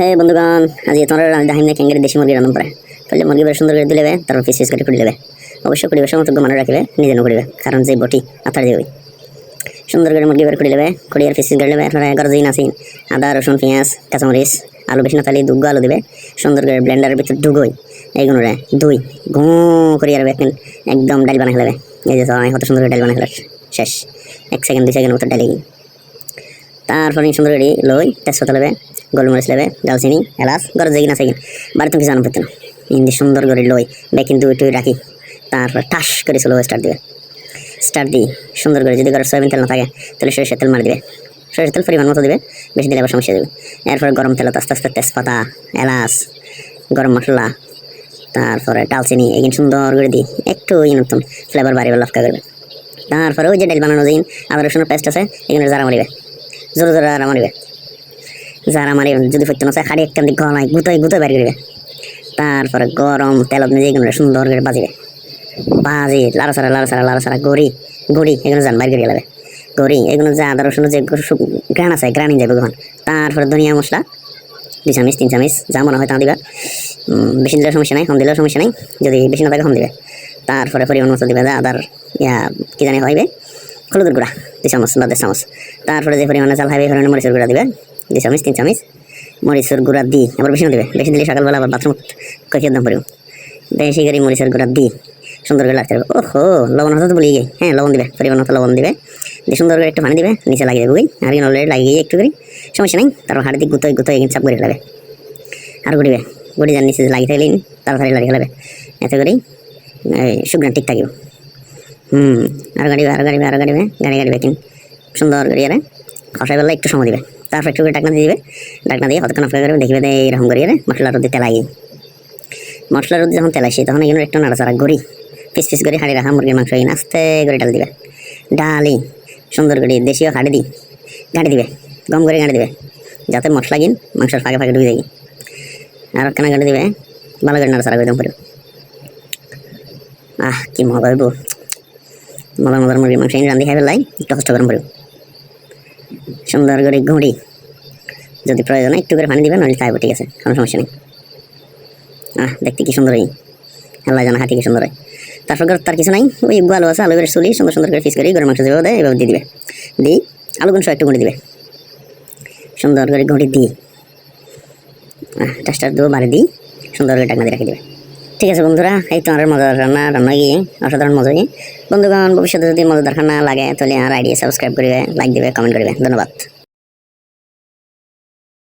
হ্যাঁ বন্ধুগণ, আজকে তোমরা দেখাই না ক্যাঙ্গের দেশি মুরগি রান্না করে। তাহলে মুরগি বেশ সুন্দর করে দিলে তারপর পিস পিস করে ফুটি দেবে। অবশ্যই পরিবেশের মতো মনে রাখবে নিজে করিবে কারণ যে বটি আতার দিয়ে সুন্দর করে মুরগি বের করে দেবে কড়িয়ার পিস করে দেবে এরপরে গরজিন আসিন আদা, রসুন, পেঁয়াজ, কাঁচামরিচ, আলু বেশি না তাহলে দুগ্গো, আলু দেবে। সুন্দর করে ব্লেন্ডারের ভিতর ঢুকোই এইগুলো রে দুই ঘু করিয়ে আর একদম ডাল বানাই খেলাবে এই যে সবাই কত সুন্দর করে ডাল বানাই ফেলার শেষ, এক সেকেন্ড দুই সেকেন্ড মতো ডালি তারপরে সুন্দর করে লই, তেজপাতা লেবে গোলমরিচ লেবে দালচিনি এলাচ গরজ যেগিন আছে বাড়িতে কিছু আনো পেতে না ইন্দি সুন্দর করে লই বে কিন্তু একটু রাখি। তারপর ঠাস করে স্লো স্টার্ট দিবে। স্টার্ট দিই, সুন্দর করে। যদি ঘরের সয়াবিন তেল না থাকে, তাহলে সরিষার তেল মারি দিবে। সরিষার তেল পরিমাণ মতো দিবে, বেশি দিলে আবার সমস্যা দেবে এরপরে গরম তেলত আস্তে আস্তে তেজপাতা, এলাচ, গরম মশলা, তারপরে ডালচিনি এগিন সুন্দর করে দিই। একটু ইয়ে নতুন ফ্লেভার বাড়িবে লফকা করবে। তারপরে ওই যে ডাল বানানো দিন আদা রসুনের পেস্ট আছে এখানে যারা মারিবে। জোরে জোরে আর মারিবে। যারা মারিবে যদি ফিরতে না খাড়ি একখান দিক গলায় গুতোয় গুতোয় বের করবে। তারপরে গরম তেলত নিজে এগুলো সুন্দর করে বাজিবে। বাজি লাড়া সারা লাড়া সারা লাড়া সারা গড়ি গড়ি, এগুলো যান বাইর গেলাবে গড়ি, এগুলো যে আদা, রসুন, যে গ্রান আছে গ্রানি যাবে কখন তারপরে ধনিয়া মশলা দুই চামিচ তিন চামিচ যা মনে হয় তা দিবা। বেশি দিলে সমস্যা নাই, কম দিলেও সমস্যা নাই, যদি বেশি না থাকে কম দিবে। তারপরে পরিমাণ মতো দিবে, যা আদার, ইয়া, কি জানি হইবে হলুদের গুঁড়া দুই চামচ বা দেড় চামচ তারপরে যে পরিমাণে চাল খাইবে পরিমাণে মরিচের গুঁড়া দিবে। দুই চামচ তিন চামচ মরিচের গুঁড়া দিই আবার বেশি দিবে? বেশি দিলে সকালবেলা আবার বাথরুম কখিয়ে দাম পড়িব। বেশি করে মরিচের গুঁড়া দিই সুন্দর করে লাগতে হবে ওহো, লবণ হতে বলি গে হ্যাঁ লবণ দিবে, পরিমাণ মতো লবণ দিবে। দিয়ে সুন্দর করে একটু পানি দিবে, নিচে লাগিয়ে দেবে আর কি অলরেডি লাগিয়ে একটু করে, সমস্যা নেই। তারপর হাড়ি দিক গুতোয় গুতোয় চাপ করে ফেলাবে। আর গুড়িবে, গুড়ি যার নিচে লাগিয়ে থাকলে তাড়াতাড়ি লাগিয়ে ফেলাবে। এতে করেই সুগ্রান ঠিক থাকিব। হুম, আর গাড়িবে আর গাড়িবে আর গাড়িবে গাড়ি গাড়িবে কিন সুন্দর করে আরে খসাই বেলা একটু সময় দিবে। তারপর একটু ডাকনা দিয়ে দিবে। ডাকনা দিয়ে কতক্ষণ অপেক্ষা করবে দেখবে যে এইরকম করে আরে মশলার রোদে তেলাই মশলার রোদে যখন তেলাইছি তখন এখানে একটু নাড়াচাড়া গড়ি পিস পিস করে হাঁড়ি রাখা মুরগির মাংস এখানে আস্তে করে ডাল দিবে। ডালি সুন্দর করে দেশীয় হাঁড়ি দিই গাঁড়ি দিবে, গম করে গাঁড়ি দিবে, যাতে মশলা কিন মাংসের ফাঁকে ফাঁকে ঢুকে যায়। আর কেনা গাঁড়ি দিবে, ভালো করে নাড়াচাড়া করে দম আহ, কি মজা হইব মজার মজার মুরগির মাংস এনে রান্ধি খাই ফেলাই একটু কষ্ট গরম করব সুন্দর করে ঘুড়ি যদি প্রয়োজন একটু করে পানি দিবেন, নইলে ঠিক আছে, কোনো সমস্যা নেই। আহ, দেখতে কি সুন্দর হয় আল্লাহ জানা হাতি কি সুন্দর হয় তারপর ঘর তার কিছু নাই, ওই আলু আছে, আলু করে চুলি, সুন্দর সুন্দর করে পিস করে গরম মাংস দেয় এভাবে দিয়ে দিবে। দিই, আলু গুণ একটু গুঁড়ি দিবে। সুন্দর করে ঘুড়ি দিই। টাস্টার দেবো বাড়ি দিই, সুন্দর করে টাকা দিয়ে রেখে দেবে। ঠিক আছে বন্ধুরা, এই তো তোমার মজার রান্না রান্না গিয়ে অসাধারণ মজা গিয়ে বন্ধুগণ, ভবিষ্যতে যদি মজাদার খানা লাগে, তাহলে আর আইডিয়া সাবস্ক্রাইব করবে লাইক দিবে কমেন্ট করবে। ধন্যবাদ।